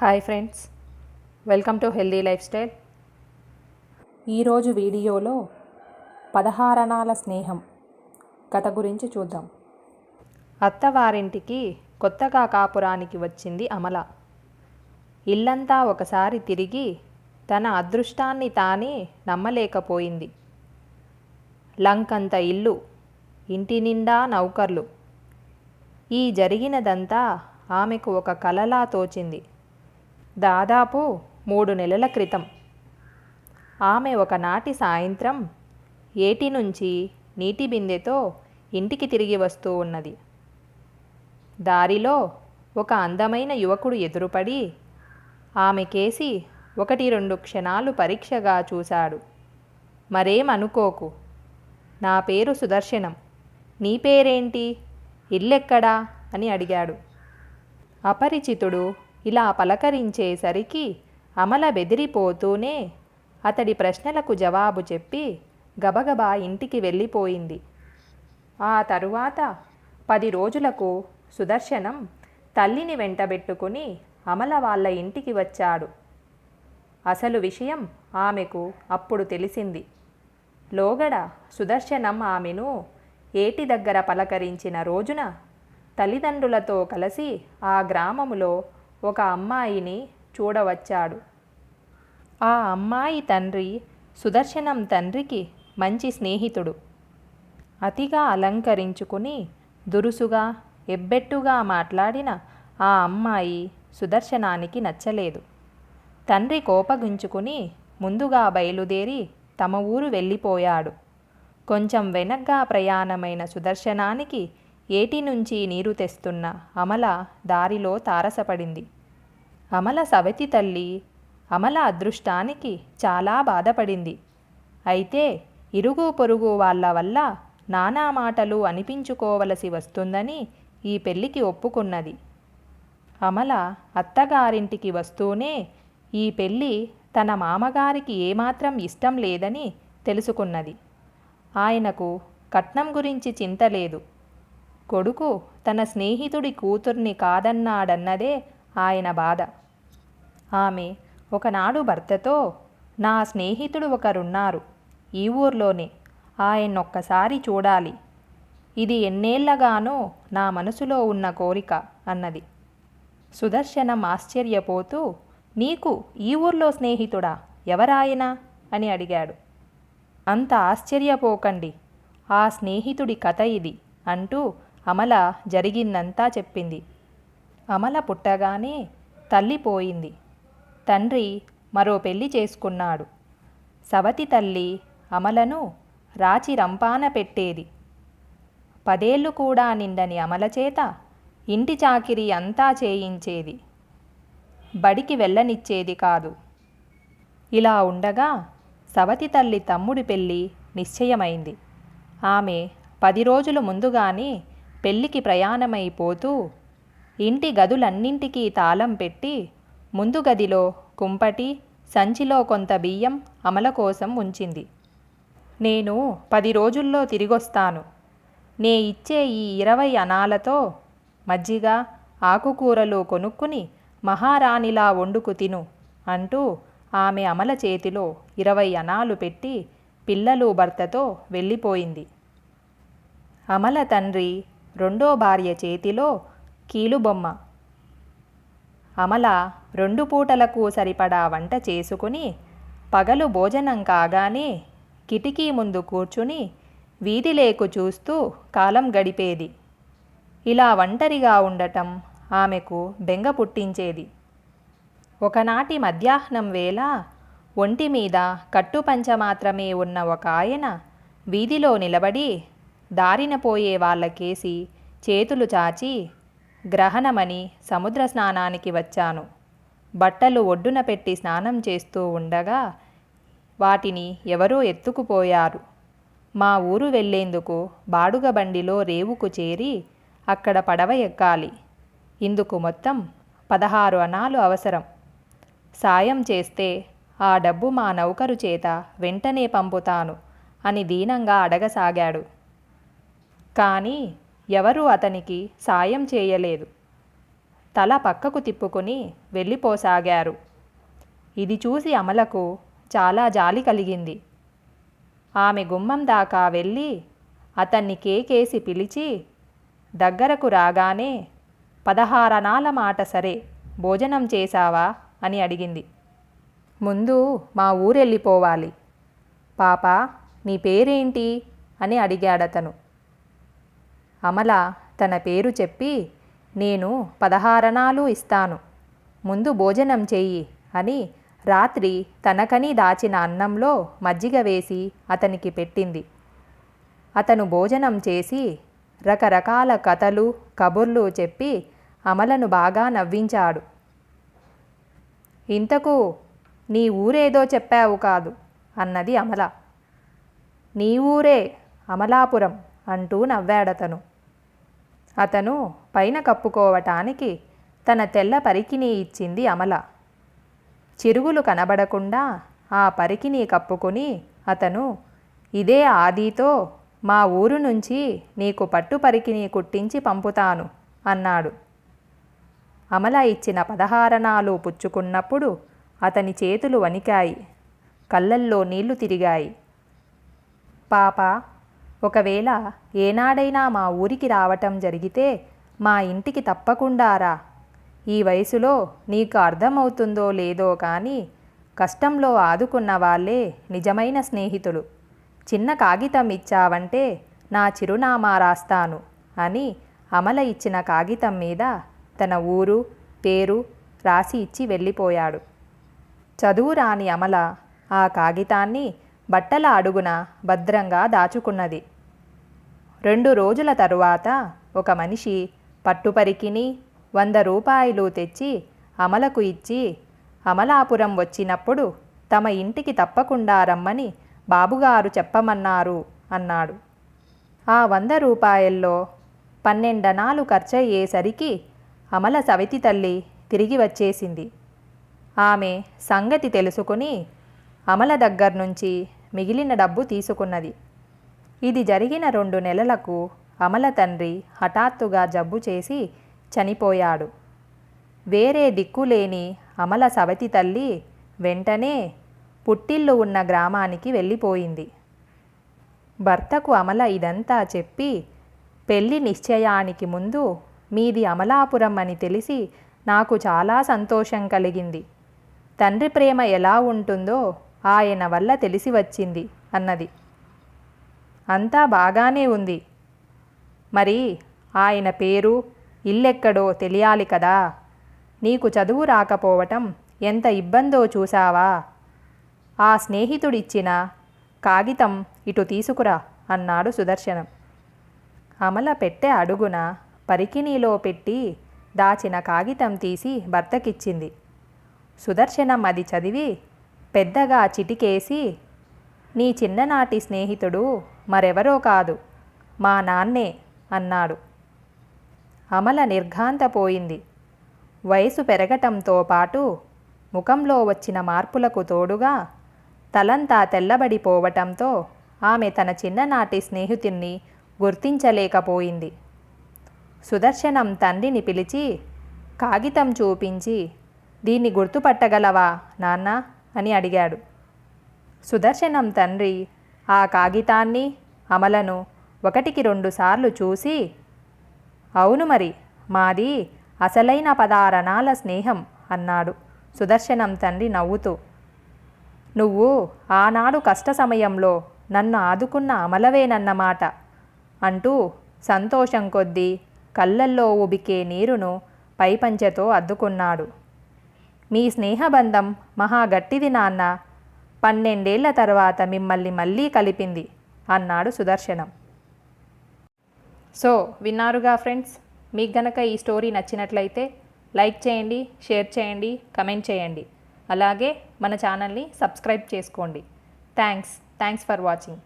Hi friends welcome to healthy lifestyle ఈరోజు వీడియోలో పదహారణాల స్నేహం కథ గురించి చూద్దాం. అత్తవారింటికి కొత్తగా కాపురానికి వచ్చింది అమల. ఇల్లంతా ఒకసారి తిరిగి తన అదృష్టాన్ని తానే నమ్మలేకపోయింది. లంకంత ఇల్లు ఇంటి నిండా నౌకర్లు. ఈ జరిగినదంతా ఆమెకు ఒక కలలా తోచింది. దాదాపు మూడు నెలల క్రితం. ఆమె ఒకనాటి సాయంత్రం ఏటి నుంచి నీటి బిందెతో ఇంటికి తిరిగి వస్తూ ఉన్నది. దారిలో ఒక అందమైన యువకుడు ఎదురుపడి ఆమె కేసి ఒకటి రెండు క్షణాలు పరీక్షగా చూశాడు. మరేం అనుకోకు నా పేరు సుదర్శనం. నీ పేరేంటి? ఇల్లెక్కడా? అని అడిగాడు. అపరిచితుడు ఇలా పలకరించేసరికి అమల బెదిరిపోతూనే అతడి ప్రశ్నలకు జవాబు చెప్పి గబగబా ఇంటికి వెళ్ళిపోయింది. ఆ తరువాత పది రోజులకు సుదర్శనం తల్లిని వెంటబెట్టుకుని అమల వాళ్ళ ఇంటికి వచ్చాడు. అసలు విషయం ఆమెకు అప్పుడు తెలిసింది. లోగడ సుదర్శనం ఆమెను ఏటి దగ్గర పలకరించిన రోజున తల్లిదండ్రులతో కలిసి ఆ గ్రామములో ఒక అమ్మాయిని చూడవచ్చాడు. ఆ అమ్మాయి తండ్రి సుదర్శనం తండ్రికి మంచి స్నేహితుడు. అతిగా అలంకరించుకుని దురుసుగా ఎబ్బెట్టుగా మాట్లాడిన ఆ అమ్మాయి సుదర్శనానికి నచ్చలేదు. తండ్రి కోపగించుకుని ముందుగా బయలుదేరి తమ ఊరు వెళ్ళిపోయాడు. కొంచెం వెనగ్గా ప్రయాణమైన సుదర్శనానికి ఏటి నుంచి నీరు తెస్తున్న అమల దారిలో తారసపడింది. అమల సవతి తల్లి అమల అదృష్టానికి చాలా బాధపడింది. అయితే ఇరుగు పొరుగు వాళ్ళ వల్ల నానా మాటలు అనిపించుకోవలసి వస్తుందని ఈ పెళ్ళికి ఒప్పుకున్నది. అమల అత్తగారింటికి వస్తూనే ఈ పెళ్ళి తన మామగారికి ఏమాత్రం ఇష్టం లేదని తెలుసుకున్నది. ఆయనకు కట్నం గురించి చింత లేదు. కొడుకు తన స్నేహితుడి కూతుర్ని కాదన్నాడన్నదే ఆయన బాధ. ఆమె ఒకనాడు భర్తతో నా స్నేహితుడు ఒకరున్నారు ఈ ఊర్లోనే ఆయన్నొక్కసారి చూడాలి. ఇది ఎన్నేళ్ళగానో నా మనసులో ఉన్న కోరిక అన్నది. సుదర్శనం ఆశ్చర్యపోతూ నీకు ఈ ఊర్లో స్నేహితుడా? ఎవరాయన? అని అడిగాడు. అంత ఆశ్చర్యపోకండి. ఆ స్నేహితుడి కథ ఇది అంటూ అమల జరిగిందంతా చెప్పింది. అమల పుట్టగానే తల్లి పోయింది. తండ్రి మరో పెళ్ళి చేసుకున్నాడు. సవతి తల్లి అమలను రాచి రంపాన పెట్టేది. పదేళ్ళు కూడా నిండని అమల చేత ఇంటి చాకిరి అంతా చేయించేది. బడికి వెళ్ళనిచ్చేది కాదు. ఇలా ఉండగా సవతి తల్లి తమ్ముడి పెళ్ళి నిశ్చయమైంది. ఆమె పది రోజులు ముందుగానే పెళ్ళికి ప్రయాణమైపోతూ ఇంటి గదులన్నింటికీ తాళం పెట్టి ముందు గదిలో కుంపటి సంచిలో కొంత బియ్యం అమల కోసం ఉంచింది. నేను పది రోజుల్లో తిరిగొస్తాను. నే ఇచ్చే ఈ ఇరవై అనాలతో మజ్జిగ ఆకుకూరలు కొనుక్కుని మహారాణిలా వండుకు తిను అంటూ ఆమె అమల చేతిలో ఇరవై అనాలు పెట్టి పిల్లలు భర్తతో వెళ్ళిపోయింది. అమల తండ్రి రెండో భార్య చేతిలో కీలుబొమ్మ. అమల రెండు పూటలకు సరిపడా వంట చేసుకుని పగలు భోజనం కాగానే కిటికీ ముందు కూర్చుని వీధిలేకు చూస్తూ కాలం గడిపేది. ఇలా ఒంటరిగా ఉండటం ఆమెకు బెంగ పుట్టించేది. ఒకనాటి మధ్యాహ్నం వేళ ఒంటి మీద కట్టుపంచ మాత్రమే ఉన్న ఒక ఆయన వీధిలో నిలబడి దారిన పోయే వాళ్ళకేసి చేతులు చాచి గ్రహణమని సముద్ర స్నానానికి వచ్చాను. బట్టలు ఒడ్డున పెట్టి స్నానం చేస్తూ ఉండగా వాటిని ఎవరో ఎత్తుకుపోయారు. మా ఊరు వెళ్ళేందుకు బాడుగ బండిలో రేవుకు చేరి అక్కడ పడవ ఎక్కాలి. ఇందుకు మొత్తం పదహారు అనాలు అవసరం. సాయం చేస్తే ఆ డబ్బు మా నౌకరు చేత వెంటనే పంపుతాను అని దీనంగా అడగసాగాడు. కానీ ఎవరూ అతనికి సాయం చేయలేదు. తల పక్కకు తిప్పుకుని వెళ్ళిపోసాగారు. ఇది చూసి అమలకు చాలా జాలి కలిగింది. ఆమె గుమ్మం దాకా వెళ్ళి అతన్ని కేకేసి పిలిచి దగ్గరకు రాగానే పదహారనాల మాట సరే భోజనం చేశావా? అని అడిగింది. ముందు మా ఊరెళ్ళిపోవాలి. పాప నీ పేరేంటి? అని అడిగాడతను. అమల తన పేరు చెప్పి నేను పదహారణాలు ఇస్తాను. ముందు భోజనం చెయ్యి అని రాత్రి తనకని దాచిన అన్నంలో మజ్జిగ వేసి అతనికి పెట్టింది. అతను భోజనం చేసి రకరకాల కథలు కబుర్లు చెప్పి అమలను బాగా నవ్వించాడు. ఇంతకు నీ ఊరేదో చెప్పావు కాదు అన్నది అమల. నీ ఊరే అమలాపురం అంటూ నవ్వాడతను. అతను పైన కప్పుకోవటానికి తన తెల్ల పరికిని ఇచ్చింది అమల. చిరుగులు కనబడకుండా ఆ పరికిని కప్పుకొని అతను ఇదే ఆదితో మా ఊరు నుంచి నీకు పట్టు పరికిని కుట్టించి పంపుతాను అన్నాడు. అమల ఇచ్చిన పదహారణాలు పుచ్చుకున్నప్పుడు అతని చేతులు వణికాయి. కళ్ళల్లో నీళ్ళు తిరిగాయి. పాప ఒకవేళ ఏనాడైనా మా ఊరికి రావటం జరిగితే మా ఇంటికి తప్పకుండా రా ఈ వయసులో నీకు అర్థమవుతుందో లేదో కానీ కష్టంలో ఆదుకున్న వాళ్ళే నిజమైన స్నేహితులు. చిన్న కాగితం ఇచ్చావంటే నా చిరునామా రాస్తాను అని అమల ఇచ్చిన కాగితం మీద తన ఊరు పేరు రాసి ఇచ్చి వెళ్ళిపోయాడు. చదువు రాని అమల ఆ కాగితాన్ని బట్టల అడుగున భద్రంగా దాచుకున్నది. రెండు రోజుల తరువాత ఒక మనిషి పట్టుపరికిని వంద రూపాయలు తెచ్చి అమలకు ఇచ్చి అమలాపురం వచ్చినప్పుడు తమ ఇంటికి తప్పకుండా రమ్మని బాబుగారు చెప్పమన్నారు అన్నాడు. ఆ వంద రూపాయల్లో పన్నెండనాలు ఖర్చయ్యేసరికి అమల సవితి తల్లి తిరిగి వచ్చేసింది. ఆమె సంగతి తెలుసుకుని అమల దగ్గర నుంచి మిగిలిన డబ్బు తీసుకున్నది. ఇది జరిగిన రెండు నెలలకు అమల తండ్రి హఠాత్తుగా జబ్బు చేసి చనిపోయాడు. వేరే దిక్కులేని అమల సవతి తల్లి వెంటనే పుట్టిల్లు ఉన్న గ్రామానికి వెళ్ళిపోయింది. భర్తకు అమల ఇదంతా చెప్పి పెళ్ళి నిశ్చయానికి ముందు మీది అమలాపురం అని తెలిసి నాకు చాలా సంతోషం కలిగింది. తండ్రి ప్రేమ ఎలా ఉంటుందో ఆయన వల్ల తెలిసి వచ్చింది అన్నది. అంతా బాగానే ఉంది. మరి ఆయన పేరు ఇల్లెక్కడో తెలియాలి కదా. నీకు చదువు రాకపోవటం ఎంత ఇబ్బందో చూసావా ఆ స్నేహితుడిచ్చిన కాగితం ఇటు తీసుకురా అన్నాడు సుదర్శనం. అమల పెట్టె అడుగున పరికిణీలో పెట్టి దాచిన కాగితం తీసి భర్తకిచ్చింది. సుదర్శనం అది చదివి పెద్దగా చిటికేసి నీ చిన్ననాటి స్నేహితుడు మరెవరో కాదు మా నాన్నే అన్నాడు. అమల నిర్ఘాంతపోయింది. వయసు పెరగటంతో పాటు ముఖంలో వచ్చిన మార్పులకు తోడుగా తలంతా తెల్లబడిపోవటంతో ఆమె తన చిన్ననాటి స్నేహితుణ్ణి గుర్తించలేకపోయింది. సుదర్శనం తండ్రిని పిలిచి కాగితం చూపించి దీన్ని గుర్తుపట్టగలవా నాన్నా? అని అడిగాడు. సుదర్శనం తండ్రి ఆ కాగితాన్ని అమలను ఒకటికి రెండు సార్లు చూసి అవును మరి మాది అసలైన పదారణాల స్నేహం అన్నాడు సుదర్శనం తండ్రి నవ్వుతూ. నువ్వు ఆనాడు కష్ట సమయంలో నన్ను ఆదుకున్న అమలవేనన్నమాట అంటూ సంతోషం కొద్దీ కళ్ళల్లో ఉబికే నీరును పైపంచెతో అద్దుకున్నాడు. మీ స్నేహబంధం మహా గట్టిది నాన్న. పన్నెండేళ్ళ తర్వాత మిమ్మల్ని మళ్ళీ కలిపింది అన్నాడు సుదర్శనం. సో విన్నారుగా ఫ్రెండ్స్? మీకు గనక ఈ స్టోరీ నచ్చినట్లయితే లైక్ చేయండి షేర్ చేయండి కమెంట్ చేయండి. అలాగే మన ఛానల్ని సబ్స్క్రైబ్ చేసుకోండి. థ్యాంక్స్. Thanks for watching.